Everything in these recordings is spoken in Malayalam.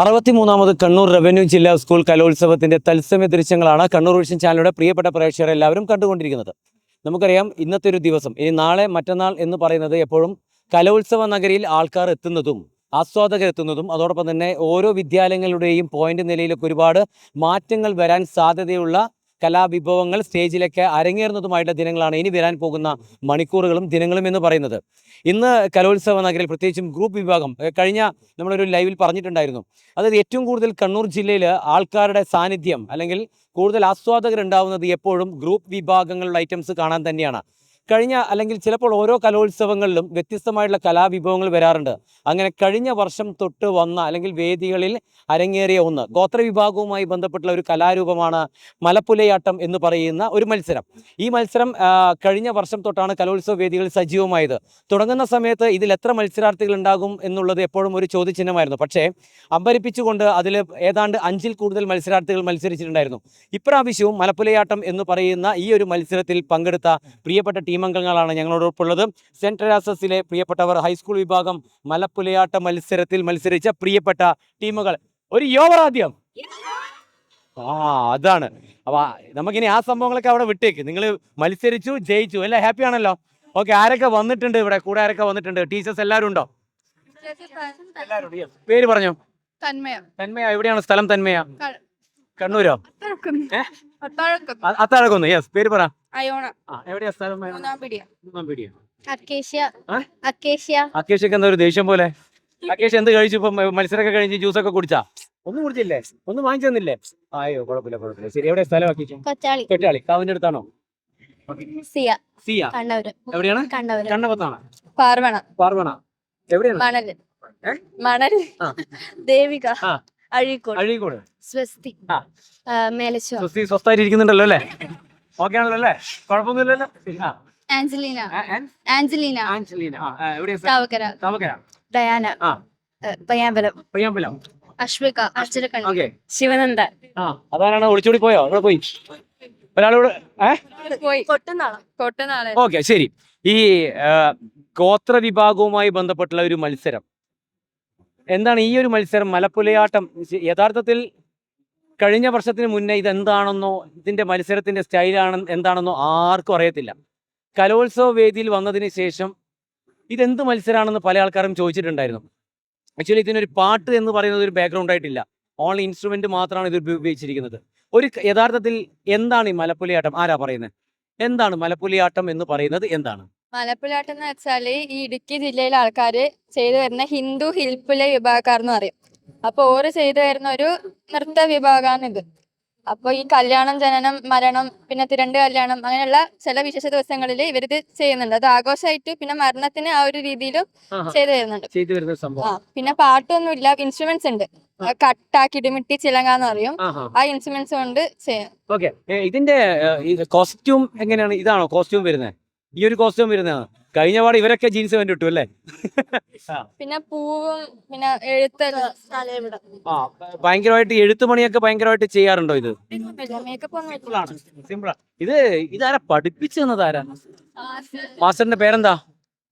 അറുപത്തിമൂന്നാമത് കണ്ണൂർ റവന്യൂ ജില്ലാ സ്കൂൾ കലോത്സവത്തിന്റെ തത്സമയ ദൃശ്യങ്ങളാണ് കണ്ണൂർ വിഷൻ ചാനലിലൂടെ പ്രിയപ്പെട്ട പ്രേക്ഷകർ എല്ലാവരും കണ്ടുകൊണ്ടിരിക്കുന്നത്. നമുക്കറിയാം ഇന്നത്തെ ഒരു ദിവസം ഇനി നാളെ മറ്റന്നാൾ എന്ന് പറയുന്നത് എപ്പോഴും കലോത്സവ നഗരിയിൽ ആൾക്കാർ എത്തുന്നതും ആസ്വാദകർ എത്തുന്നതും അതോടൊപ്പം തന്നെ ഓരോ വിദ്യാലയങ്ങളുടെയും പോയിന്റ് നിലയിലൊക്കെ ഒരുപാട് മാറ്റങ്ങൾ വരാൻ സാധ്യതയുള്ള കലാവിഭവങ്ങൾ സ്റ്റേജിലേക്ക് അരങ്ങേറുന്നതുമായിട്ടുള്ള ദിനങ്ങളാണ് ഇനി വരാൻ പോകുന്ന മണിക്കൂറുകളും ദിനങ്ങളും എന്ന് പറയുന്നത്. ഇന്ന് കലോത്സവ നഗരിൽ പ്രത്യേകിച്ചും ഗ്രൂപ്പ് വിഭാഗം കഴിഞ്ഞ നമ്മളൊരു ലൈവിൽ പറഞ്ഞിട്ടുണ്ടായിരുന്നു. അതായത് ഏറ്റവും കൂടുതൽ കണ്ണൂർ ജില്ലയിൽ ആൾക്കാരുടെ സാന്നിധ്യം അല്ലെങ്കിൽ കൂടുതൽ ആസ്വാദകർ ഉണ്ടാവുന്നത് എപ്പോഴും ഗ്രൂപ്പ് വിഭാഗങ്ങളുടെ ഐറ്റംസ് കാണാൻ തന്നെയാണ്. കഴിഞ്ഞ അല്ലെങ്കിൽ ചിലപ്പോൾ ഓരോ കലോത്സവങ്ങളിലും വ്യത്യസ്തമായിട്ടുള്ള കലാവിഭവങ്ങൾ വരാറുണ്ട്. അങ്ങനെ കഴിഞ്ഞ വർഷം തൊട്ട് വന്ന അല്ലെങ്കിൽ വേദികളിൽ അരങ്ങേറിയ ഒന്ന് ഗോത്ര വിഭാഗവുമായി ബന്ധപ്പെട്ടുള്ള ഒരു കലാരൂപമാണ് മലപ്പുലയാട്ടം എന്ന് പറയുന്ന ഒരു മത്സരം. ഈ മത്സരം കഴിഞ്ഞ വർഷം തൊട്ടാണ് കലോത്സവ വേദികളിൽ സജീവമായത്. തുടങ്ങുന്ന സമയത്ത് ഇതിൽ എത്ര മത്സരാർത്ഥികൾ ഉണ്ടാകും എന്നുള്ളത് എപ്പോഴും ഒരു ചോദ്യചിഹ്നമായിരുന്നു. പക്ഷേ അമ്പരിപ്പിച്ചുകൊണ്ട് അതിൽ ഏതാണ്ട് അഞ്ചിൽ കൂടുതൽ മത്സരാർത്ഥികൾ മത്സരിച്ചിട്ടുണ്ടായിരുന്നു. ഇപ്രാവശ്യവും മലപ്പുലയാട്ടം എന്ന് പറയുന്ന ഈ ഒരു മത്സരത്തിൽ പങ്കെടുത്ത പ്രിയപ്പെട്ട ടീം അംഗങ്ങളാണ് ഞങ്ങളോടൊപ്പമുള്ളത്. സെൻട്രൽ ആസസിലെ പ്രിയപ്പെട്ടവർ ഹൈസ്കൂൾ വിഭാഗം മലപ്പുലയാട്ട മത്സരത്തിൽ മത്സരിച്ച പ്രിയപ്പെട്ട ടീമുകൾ. ഒരു യോവറാദ്യം ആ അതാണ്. അപ്പൊ നമുക്കിനി ആ സംഭവങ്ങളൊക്കെ അവിടെ വിട്ടേക്ക്. നിങ്ങൾ മത്സരിച്ചു ജയിച്ചു. അല്ലേ? ഹാപ്പി ആണല്ലോ. ഓക്കെ ആരൊക്കെ വന്നിട്ടുണ്ട് ഇവിടെ? കൂടെ ആരൊക്കെ വന്നിട്ടുണ്ട്? ടീച്ചേഴ്സ് എല്ലാവരും ഉണ്ടോ. പേര് പറഞ്ഞോ? തന്മയ. തന്മയ എവിടെയാണ് സ്ഥലം തന്മയ? കണ്ണൂരോ? അത്താഴക്കൊന്ന്. യെസ് പേര് പറ. അയോണ. എവിടെയാ സ്ഥലം മൂന്നാം പിടിയ മൂന്നാം പീടിയ അക്കേഷ്യ? അക്കേഷ്യ. എന്താ ഒരു ദേഷ്യം പോലെ? അക്കേഷ് എന്ത് കഴിച്ചു? ഇപ്പൊ മത്സരമൊക്കെ കഴിഞ്ഞ് ജ്യൂസ് ഒക്കെ കുടിച്ചാ? ഒന്നും കുടിച്ചില്ലേ? ഒന്നും വാങ്ങിച്ചു തന്നില്ലേ? ആയോ കുഴപ്പമില്ല കുഴപ്പമില്ല. ശരി എവിടെ സ്ഥലം അക്കേഷ് കൊച്ചാളി. കൊച്ചാളി. കാവിന്റെ അടുത്താണോ? സിയ. സിയ. കണ്ണവര്. എവിടെയാണ്? കണ്ണവര്. കണ്ണപത്താണ് പാർവണ. പാർവണ. എവിടെയാണ്? മണൽ? ദേവിക. ആ. അഴീക്കോട്. അഴീക്കോട്. സ്വസ്തി. ആ. ആ, മേലച്ചോ സ്വസ്തി സ്വസ്ഥായിട്ട് ഇരിക്കുന്നുണ്ടല്ലോ അല്ലേ? ഓക്കെ ആണല്ലോ അല്ലേ? കുഴപ്പമൊന്നുമില്ലല്ലോ? ശരി, ആ. ആഞ്ചലീന ആഞ്ചലീന. ആഞ്ചലീന. ആ, എവിടെയാ സ്ഥലം? താവക്കര താമക്കര ഡയാന. ആ. പയ്യാമ്പലം. പയ്യാമ്പലം. അശ്വിക അർച്ചനക്കണ്ണി ഓക്കെ. ശിവനന്ദ ആ അതാരാണ്? ഒളിച്ചോടി പോയോ? അവിടെ പോയി. ഒരാളോട് ഏ? പോയി. കൊട്ടുന്നാളം കൊട്ടനാളെ. ഓക്കെ ശരി. ഈ ആ, ഗോത്ര വിഭാഗവുമായി ബന്ധപ്പെട്ടുള്ള ഒരു മത്സരം. എന്താണ് ഈ ഒരു മത്സരം? മലപ്പുലയാട്ടം. ശ- യഥാർത്ഥത്തിൽ കഴിഞ്ഞ വർഷത്തിന് മുന്നേ ഇതെന്താണെന്നോ ഇതിന്റെ മത്സരത്തിന്റെ സ്റ്റൈലാണ് എന്താണെന്നോ ആർക്കും അറിയത്തില്ല. കലോത്സവ വേദിയിൽ വന്നതിന് ശേഷം ഇതെന്ത് മത്സരമാണെന്ന് പല ആൾക്കാരും ചോദിച്ചിട്ടുണ്ടായിരുന്നു. ആക്ച്വലി ഇതിനൊരു പാട്ട് എന്ന് പറയുന്നത് ഒരു ബാക്ക്ഗ്രൗണ്ട് ആയിട്ടില്ല. ഓൺലി ഇൻസ്ട്രുമെന്റ് മാത്രമാണ് ഇത് ഉപയോഗിച്ചിരിക്കുന്നത്. ഒരു യഥാർത്ഥത്തിൽ എന്താണ് ഈ മലപ്പുലിയാട്ടം? ആരാ പറയുന്നത്? എന്താണ് മലപ്പുലിയാട്ടം എന്ന് പറയുന്നത് എന്താണ്? മലപ്പുലിയാട്ടം എന്ന് വെച്ചാൽ ഈ ഇടുക്കി ജില്ലയിലെ ആൾക്കാർ ചെയ്തു വരുന്ന ഹിന്ദു ഹിൽപ്പുല വിഭാഗക്കാർ എന്ന് പറയും. അപ്പൊ ഓര് ചെയ്തു വരുന്ന ഒരു നൃത്ത വിഭാഗമാണ് ഇത് അപ്പൊ ഈ കല്യാണം ജനനം മരണം പിന്നെ തിരണ്ട് കല്യാണം അങ്ങനെയുള്ള ചില വിശേഷ ദിവസങ്ങളിൽ ഇവരിത് ചെയ്യുന്നുണ്ട്. അത് ആഘോഷമായിട്ട് പിന്നെ മരണത്തിന് ആ ഒരു രീതിയിലും ചെയ്തു തരുന്നുണ്ട്. പിന്നെ ആ പിന്നെ പാട്ടൊന്നുമില്ല. ഇൻസ്ട്രുമെന്റ്സ് ഉണ്ട്. കട്ട കിടിമിട്ടി ചിലങ്ങാന്ന് പറയും. ആ ഇൻസ്ട്രുമെന്റ്സ് കൊണ്ട് ചെയ്യാം. ഓക്കെ. ഇതിന്റെ കോസ്റ്റ്യൂം എങ്ങനെയാണ്? ഇതാണോ കോസ്റ്റ്യൂം വരുന്നത് ഈ ഒരു കോസ്റ്റ്യൂം വരുന്നതാണ്? കഴിഞ്ഞ പാട് ഇവരൊക്കെ ജീൻസ് വേണ്ടി ഇട്ടു അല്ലേ? പിന്നെ പൂവും പിന്നെ എഴുത്ത് ആ ഭയങ്കരമായിട്ട് ഭയങ്കരമായിട്ട് എഴുത്തുപണിയൊക്കെ ഭയങ്കരമായിട്ട് ചെയ്യാറുണ്ടോ ഇത്? ഇത് ഇതാരാ പഠിപ്പിച്ചു തന്നത് ആരാ? മാസ്റ്ററിന്റെ പേരെന്താ?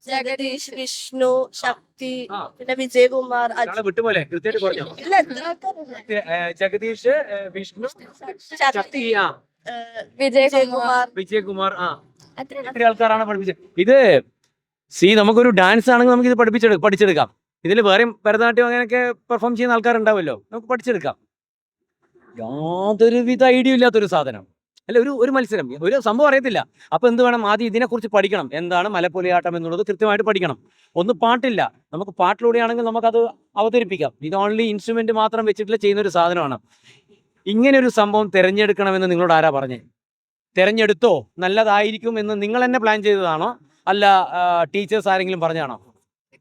ജഗദീഷ് വിഷ്ണു ശക്തി പിന്നെ വിജയകുമാർ വിട്ടുപോലെ കൃത്യമായിട്ട് പറഞ്ഞോ? ജഗദീഷ് വിഷ്ണു ശക്തി ആ. വിജയകുമാർ. വിജയകുമാർ ആ. ഇത്രയും ആൾക്കാരാണ് പഠിപ്പിച്ചത്? ഇത് സി നമുക്കൊരു ഡാൻസ് ആണെങ്കിൽ നമുക്ക് ഇത് പഠിപ്പിച്ചെടുക്കാം പഠിച്ചെടുക്കാം. ഇതിൽ വേറെയും ഭരതനാട്യം അങ്ങനെയൊക്കെ പെർഫോം ചെയ്യുന്ന ആൾക്കാരുണ്ടാവുമല്ലോ. നമുക്ക് പഠിച്ചെടുക്കാം. യാതൊരുവിധ ഐഡിയ ഇല്ലാത്തൊരു സാധനം. അല്ല ഒരു ഒരു മത്സരം. ഒരു സംഭവം അറിയത്തില്ല. അപ്പൊ എന്ത് വേണം? ആദ്യം ഇതിനെക്കുറിച്ച് പഠിക്കണം. എന്താണ് മലപ്പൊലിയാട്ടം എന്നുള്ളത് കൃത്യമായിട്ട് പഠിക്കണം. ഒന്ന് പാട്ടില്ല. നമുക്ക് പാട്ടിലൂടെയാണെങ്കിൽ നമുക്കത് അവതരിപ്പിക്കാം. ഇത് ഓൺലി ഇൻസ്ട്രുമെന്റ് മാത്രം വെച്ചിട്ടില്ല ചെയ്യുന്ന ഒരു സാധനമാണ്. ഇങ്ങനെ ഒരു സംഭവം തിരഞ്ഞെടുക്കണമെന്ന് നിങ്ങളോട് ആരാ പറഞ്ഞേ? തിരഞ്ഞെടുത്തോ നല്ലതായിരിക്കും എന്ന് നിങ്ങൾ തന്നെ പ്ലാൻ ചെയ്തതാണോ? അല്ല ടീച്ചേഴ്സ് ആരെങ്കിലും പറഞ്ഞാണോ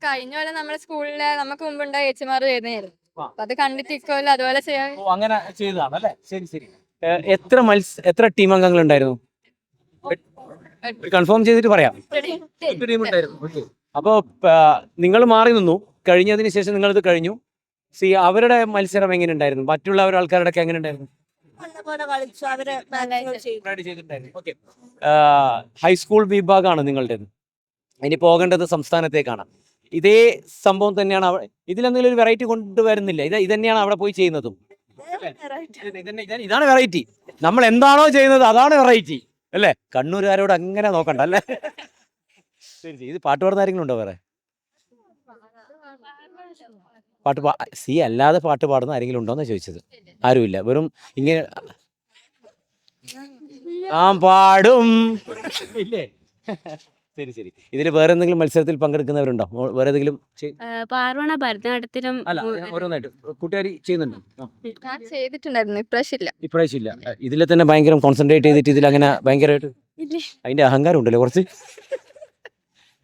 കഴിഞ്ഞ പോലെ നമ്മുടെ സ്കൂളിലെ നമുക്ക് മുമ്പുണ്ടായ ചേച്ചിമാർ. അപ്പൊ അത് കണ്ടിട്ട് അതുപോലെ ചെയ്യാൻ അങ്ങനെ ചെയ്തതാണ് അല്ലേ? ശരി ശരി. എത്ര മത്സ എത്ര ടീം അംഗങ്ങൾ ഉണ്ടായിരുന്നു കൺഫേം ചെയ്തിട്ട് പറയാം. എട്ട് ടീം ഉണ്ടായിരുന്നു ഓക്കെ നിങ്ങൾ മാറി നിന്നു. കഴിഞ്ഞതിന് ശേഷം നിങ്ങളിത് ഇത് കഴിഞ്ഞു. സി അവരുടെ മത്സരം എങ്ങനെ ഉണ്ടായിരുന്നു? മറ്റുള്ള ആൾക്കാരുടെ ഒക്കെ എങ്ങനെ ഉണ്ടായിരുന്നു? ഹൈസ്കൂൾ വിഭാഗമാണ് നിങ്ങളുടേത്. ഇനി പോകേണ്ടത് സംസ്ഥാനത്തേക്കാണ് ഇതേ സംഭവം തന്നെയാണ് ഇതിലെന്തെങ്കിലും ഒരു വെറൈറ്റി കൊണ്ടുവരുന്നില്ല. ഇത് ഇതന്നെയാണ് അവിടെ പോയി ചെയ്യുന്നതും. ഇത് ഇതാണ് വെറൈറ്റി നമ്മൾ എന്താണോ ചെയ്യുന്നത് അതാണ് വെറൈറ്റി അല്ലേ? കണ്ണൂരുകാരോട് അങ്ങനെ നോക്കണ്ട അല്ലേ? ശരി ശരി. ഇത് പാട്ട് പാടുന്ന ആരെങ്കിലും ഉണ്ടോ വേറെ? പാട്ട് പാ സി അല്ലാതെ പാട്ട് പാടുന്ന ആരെങ്കിലും ഉണ്ടോ എന്നാ ചോദിച്ചത്? ആരുമില്ല. വെറും ഇങ്ങനെ ആ പാടും. ഇല്ലേ? ശരി ശരി. ഇതിൽ വേറെ എന്തെങ്കിലും മത്സരത്തിൽ പങ്കെടുക്കുന്നവരുണ്ടോ? വേറെ ഏതെങ്കിലും ചെയ്- പാർവണ ഭരതനാട്യത്തിലും അല്ല ഞാൻ ഓരോന്നായിട്ട്. കൂട്ടുകാരി ചെയ്യുന്നുണ്ട്? ചെയ്തിട്ടുണ്ടായിരുന്നു. ഇപ്രാവശ്യം ഇല്ല ഇപ്രാവശ്യം തന്നെ ഭയങ്കര കോൺസെൻട്രേറ്റ് ചെയ്തിട്ട് ഇതിൽ അങ്ങനെ ഭയങ്കരമായിട്ട് ഇല്ലേ? അതിന്റെ അഹങ്കാരം ഉണ്ടല്ലോ കുറച്ച്.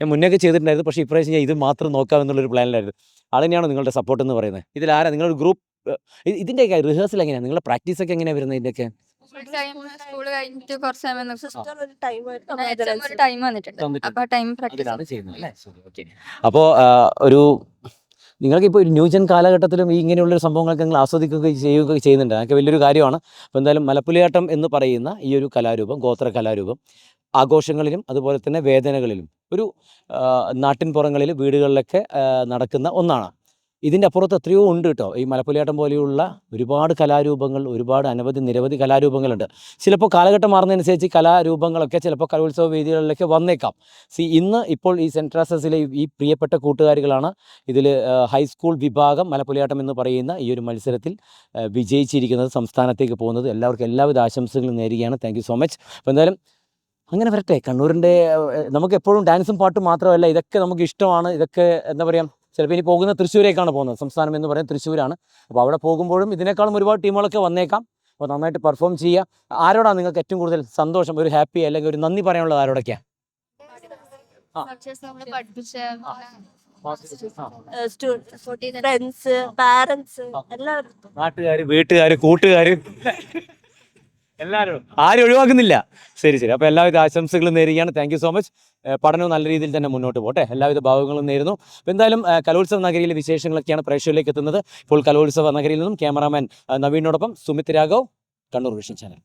ഞാൻ മുന്നേ ഒക്കെ ചെയ്തിട്ടുണ്ടായിരുന്നു. പക്ഷേ ഇപ്രാവശ്യം ഞാൻ ഇത് മാത്രം നോക്കാം എന്നുള്ളൊരു പ്ലാനിലായിരുന്നു. ആളിനെയാണോ നിങ്ങളുടെ സപ്പോർട്ട് എന്ന് പറയുന്നത്. ഇതിൽ ആരാ നിങ്ങളുടെ ഗ്രൂപ്പ് ഇതിന്റെയൊക്കെ റിഹേഴ്സൽ എങ്ങനെയാണ് നിങ്ങളുടെ പ്രാക്ടീസ് ഒക്കെ എങ്ങനെയാണ് വരുന്നത് ഇതിന്റെയൊക്കെ സ്കൂൾ കഴിഞ്ഞിട്ട് കുറച്ച് സമയം ടൈം വന്നിട്ടുണ്ട്. അപ്പൊ ടൈം പ്രാക്ടീസ് അപ്പോൾ ഒരു നിങ്ങൾക്ക് ഇപ്പോൾ ഒരു ന്യൂജൻ കാലഘട്ടത്തിലും ഈ ഇങ്ങനെയുള്ള സംഭവങ്ങളൊക്കെ നിങ്ങൾ ആസ്വദിക്കുകയും ചെയ്യുകയൊക്കെ ചെയ്യുന്നുണ്ട്. അതൊക്കെ വലിയൊരു കാര്യമാണ്. അപ്പോൾ എന്തായാലും മലപ്പുലിയാട്ടം എന്ന് പറയുന്ന ഈ ഒരു കലാരൂപം ഗോത്ര കലാരൂപം ആഘോഷങ്ങളിലും അതുപോലെ തന്നെ വേദനകളിലും ഒരു നാട്ടിൻ നാട്ടിൻപുറങ്ങളിൽ വീടുകളിലൊക്കെ നടക്കുന്ന ഒന്നാണ്. ഇതിന്റെ അപ്പുറത്ത് എത്രയോ ഉണ്ട് കേട്ടോ. ഈ മലപ്പുലിയാട്ടം പോലെയുള്ള ഒരുപാട് കലാരൂപങ്ങൾ ഒരുപാട് അനവധി നിരവധി കലാരൂപങ്ങളുണ്ട്. ചിലപ്പോൾ കാലഘട്ടം മാറുന്നതനുസരിച്ച് കലാരൂപങ്ങളൊക്കെ ചിലപ്പോൾ കലോത്സവ വേദികളിലൊക്കെ വന്നേക്കാം. സി ഇന്ന് ഇപ്പോൾ ഈ സെന്റ് ട്രാസസിലെ ഈ പ്രിയപ്പെട്ട കൂട്ടുകാരികളാണ് ഇതിൽ ഹൈസ്കൂൾ വിഭാഗം മലപ്പുലിയാട്ടം എന്ന് പറയുന്ന ഈ ഒരു മത്സരത്തിൽ വിജയിച്ചിരിക്കുന്നത് സംസ്ഥാനത്തേക്ക് പോകുന്നത്. എല്ലാവർക്കും എല്ലാവിധ ആശംസകളും നേരുകയാണ്. Thank so much. അപ്പോൾ എന്തായാലും അങ്ങനെ വരട്ടെ കണ്ണൂരിന്റെ നമുക്ക് എപ്പോഴും ഡാൻസും പാട്ടും മാത്രമല്ല ഇതൊക്കെ നമുക്ക് ഇഷ്ടമാണ് ഇതൊക്കെ എന്താ പറയുക ചിലപ്പോൾ ഇനി പോകുന്ന തൃശ്ശൂരേക്കാണ് പോകുന്നത് സംസ്ഥാനം എന്ന് പറയുന്നത് തൃശ്ശൂരാണ് അപ്പോൾ അവിടെ പോകുമ്പോഴും ഇതിനേക്കാളും ഒരുപാട് ടീമുകളൊക്കെ വന്നേക്കാം അപ്പോൾ നന്നായിട്ട് പെർഫോം ചെയ്യുക ആരോടാണ് നിങ്ങൾക്ക് ഏറ്റവും കൂടുതൽ സന്തോഷം ഒരു ഹാപ്പി അല്ലെങ്കിൽ ഒരു നന്ദി പറയാനുള്ളത് ആരോടൊക്കെയാണ് ഫ്രണ്ട്സ് പാരന്റ്സ് എല്ലാവരും നാട്ടുകാർ വീട്ടുകാർ കൂട്ടുകാർ എല്ലാവരും. ആരും ഒഴിവാക്കുന്നില്ല. ശരി ശരി. അപ്പോൾ എല്ലാവിധ ആശംസകളും നേരുകയാണ്. താങ്ക് സോ മച്ച് പഠനവും നല്ല രീതിയിൽ തന്നെ മുന്നോട്ട് പോട്ടെ. എല്ലാവിധ ഭാവങ്ങളും നേരുന്നു. എന്തായാലും കലോത്സവ നഗരിയിലെ വിശേഷങ്ങളൊക്കെയാണ് പ്രേക്ഷകരിലേക്ക് എത്തുന്നത്. ഇപ്പോൾ കലോത്സവ നഗരിയിൽ നിന്നും ക്യാമറാമാൻ നവീനോടൊപ്പം സുമിത് രാഘവ് കണ്ണൂർ വിഷൻ ചാനൽ.